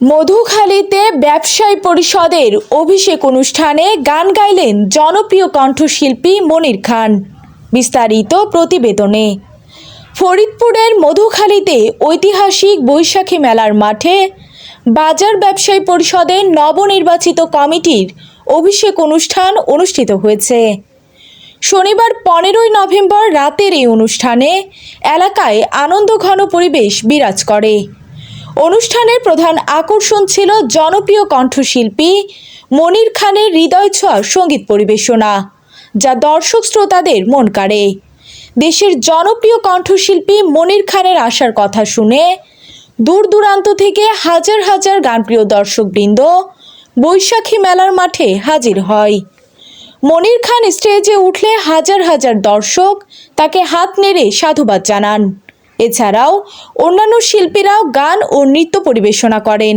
মধুখালীতে ব্যবসায়ী পরিষদের অভিষেক অনুষ্ঠানে গান গাইলেন জনপ্রিয় কণ্ঠশিল্পী মনির খান। বিস্তারিত প্রতিবেদনে। ফরিদপুরের মধুখালীতে ঐতিহাসিক বৈশাখী মেলার মাঠে বাজার ব্যবসায়ী পরিষদের নবনির্বাচিত কমিটির অভিষেক অনুষ্ঠান অনুষ্ঠিত হয়েছে। শনিবার পনেরোই নভেম্বর রাতের এই অনুষ্ঠানে এলাকায় আনন্দঘন পরিবেশ বিরাজ করে। অনুষ্ঠানের প্রধান আকর্ষণ ছিল জনপ্রিয় কণ্ঠশিল্পী মনির খানের হৃদয় ছোঁয়া সংগীত পরিবেশনা, যা দর্শক শ্রোতাদের মন কাড়ে। দেশের জনপ্রিয় কণ্ঠশিল্পী মনির খানের আসার কথা শুনে দূর দূরান্ত থেকে হাজার হাজার গানপ্রিয় দর্শকবৃন্দ বৈশাখী মেলার মাঠে হাজির হয়। মনির খান স্টেজে উঠলে হাজার হাজার দর্শক তাকে হাত নেড়ে সাধুবাদ জানান। এছাড়াও অন্যান্য শিল্পীরাও গান ও নৃত্য পরিবেশনা করেন।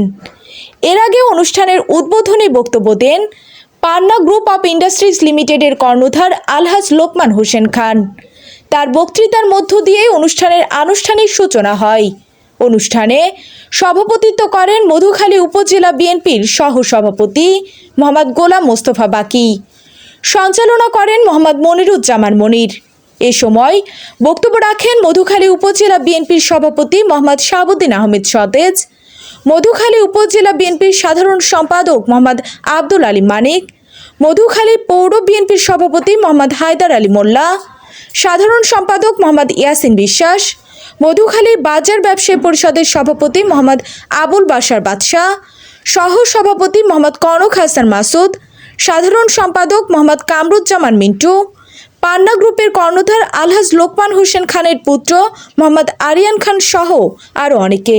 এর আগে অনুষ্ঠানের উদ্বোধনী বক্তব্য দেন পান্না গ্রুপ অফ ইন্ডাস্ট্রিজ লিমিটেডের কর্ণধার আলহাজ লোকমান হোসেন খান। তার বক্তৃতার মধ্য দিয়ে অনুষ্ঠানের আনুষ্ঠানিক সূচনা হয়। অনুষ্ঠানে সভাপতিত্ব করেন মধুখালী উপজেলা বিএনপির সহ সভাপতি মোহাম্মদ গোলাম মোস্তফা বাকি। সঞ্চালনা করেন মোহাম্মদ মনিরুজ্জামান মনির। এ সময় বক্তব্য রাখেন মধুখালী উপজেলা বিএনপির সভাপতি মোহাম্মদ শাহাবুদ্দিন আহমেদ সতেজ। মধুখালী উপজেলা বিএনপির সাধারণ সম্পাদক মোহাম্মদ আব্দুল আলী মানিক। মধুখালী পৌর বিএনপির সভাপতি মোহাম্মদ হায়দার আলী মোল্লা। সাধারণ সম্পাদক মোহাম্মদ ইয়াসিন বিশ্বাস। মধুখালী বাজার ব্যবসায়ী পরিষদের সভাপতি মোহাম্মদ আবুল বাশার বাদশাহ। সহ সভাপতি মোহাম্মদ কনক হাসান মাসুদ। সাধারণ সম্পাদক মোহাম্মদ কামরুজ্জামান মিন্টু। পান্না গ্রুপের কর্ণধার আলহাজ লোকমান হোসেন খানের পুত্র মোহাম্মদ আরিয়ান খান সহ আরও অনেকে।